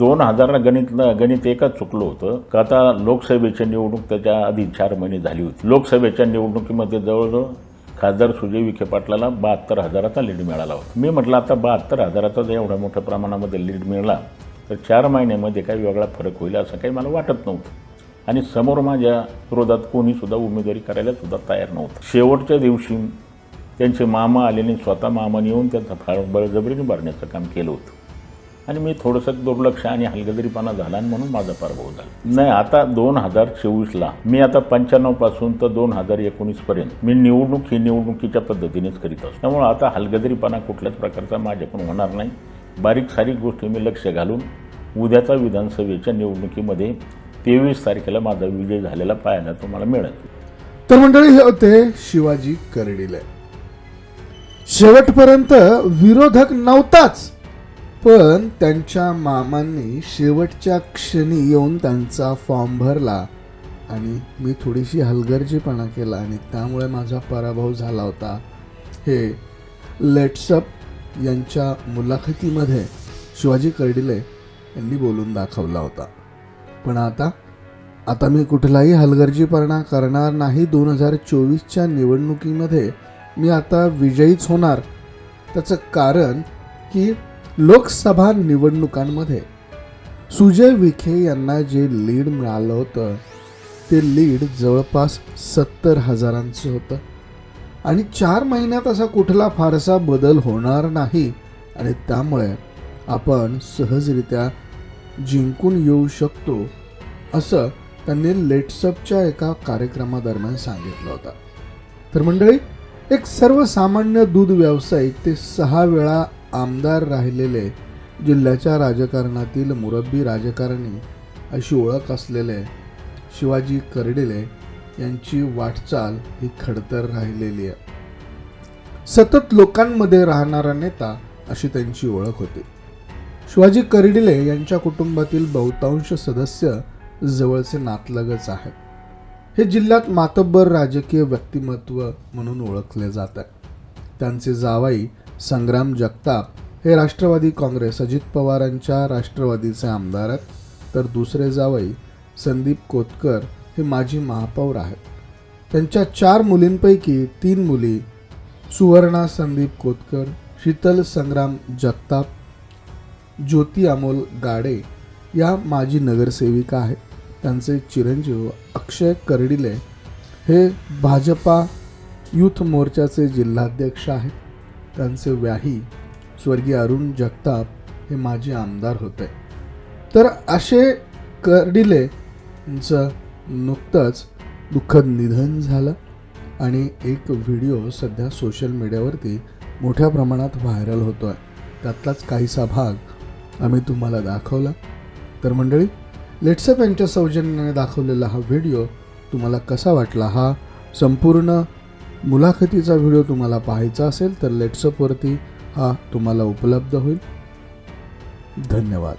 दोन हजारला गणितलं गणित एकच चुकलं होतं. का आता लोकसभेच्या निवडणूक त्याच्या आधी चार महिने झाली होती. लोकसभेच्या निवडणुकीमध्ये जवळजवळ खासदार सुजय विखे पाटलाला बहात्तर हजाराचा लीड मिळाला होता. मी म्हटलं आता बहात्तर हजाराचा जर एवढ्या मोठ्या प्रमाणामध्ये लीड मिळाला तर चार महिन्यामध्ये काही वेगळा फरक होईल असं काही मला वाटत नव्हतं. आणि समोर माझ्या विरोधात कोणीसुद्धा उमेदवारी करायला सुद्धा तयार नव्हतं. शेवटच्या दिवशी त्यांचे मामा आलेले स्वतः मामाने येऊन त्यांचा फार बळजबरीने भरण्याचं काम केलं होतं. आणि मी थोडंसं दुर्लक्ष आणि हलगदरीपणा झाला आणि म्हणून माझा पराभव झाला. नाही आता दोन हजार चोवीसला मी आता पंच्याण्णवपासून तर दोन हजार एकोणीसपर्यंत मी निवडणूक ही निवडणुकीच्या पद्धतीनेच करीत असतो. त्यामुळे आता हलगदरीपणा कुठल्याच प्रकारचा माझ्याकडून होणार नाही. बारीक सारीक गोष्टी मी लक्ष घालून उद्याचा विधानसभेच्या निवडणुकीमध्ये तेवीस तारखेला माझा विजय झालेला पाहायला तुम्हाला मिळेल. तर मंडळी हे होते शिवाजी कर्डिले. शेवटपर्यंत विरोधक नव्हताच. पण त्यांच्या मामांनी शेवटच्या क्षणी येऊन त्यांचा फॉर्म भरला आणि मी थोडीशी हलगर्जीपणा केला आणि त्यामुळे माझा पराभव झाला होता. हे लेट्सअप यांच्या मुलाखतीमध्ये शिवाजी कर्डिले यांनी बोलून दाखवला होता. पण आता आता मी कुठलाही हलगर्जीपणा करणार नाही. दोन हजार चोवीसच्या निवडणुकीमध्ये मी आता विजयीच होणार. त्याचं कारण की लोकसभा निवडणुकांमध्ये सुजय विखे यांना जे लीड मिळालं होतं ते लीड जवळपास सत्तर हजारांचं होतं. आणि चार महिन्यात असा कुठला फारसा बदल होणार नाही आणि त्यामुळे आपण सहजरित्या जिंकून येऊ शकतो असं त्यांनी लेट्सअपच्या एका कार्यक्रमादरम्यान सांगितलं होतं. तर मंडळी एक सर्वसामान्य दूध व्यावसायिक ते सहा वेळा आमदार राहिलेले जिल्ह्याच्या राजकारणातील मुरब्बी राजकारणी अशी ओळख असलेले शिवाजी कर्डिले यांची वाटचाल ही खडतर राहिलेली आहे. सतत लोकांमध्ये राहणारा नेता अशी त्यांची ओळख होती. शिवाजी कर्डिले यांच्या कुटुंबातील बहुतांश सदस्य जवळचे नातलगच आहेत. हे जिल्ह्यात मातब्बर राजकीय व्यक्तिमत्व म्हणून ओळखले जात आहे. त्यांचे जावाई संग्राम जगताप हे राष्ट्रवादी काँग्रेस अजित पवारांच्या राष्ट्रवादीचे आमदार आहेत. तर दुसरे जावई संदीप कोतकर हे माजी महापौर आहेत. त्यांच्या चार मुलींपैकी तीन मुली सुवर्णा संदीप कोतकर शीतल संग्राम जगताप ज्योती अमोल गाडे या माजी नगरसेविका आहेत. त्यांचे चिरंजीव अक्षय कर्डिले हे भाजपा युथ मोर्चाचे जिल्हाध्यक्ष आहेत. त्यांचे व्याही स्वर्गीय अरुण जगताप हे माजी आमदार होते. तर असे कर्डिले यांचं नुकतंच दुःखद निधन झालं आणि एक व्हिडिओ सध्या सोशल मीडियावरती मोठ्या प्रमाणात व्हायरल होतो आहे त्यातलाच काहीसा भाग आम्ही तुम्हाला दाखवला. तर मंडळी लेट्सअप यांच्या सौजन्याने दाखवलेला हा व्हिडिओ तुम्हाला कसा वाटला हा संपूर्ण मुलाखतीचा व्हिडिओ तुम्हाला पाहायचा असेल तर लेट्सअपवरती हा तुम्हाला उपलब्ध होईल. धन्यवाद.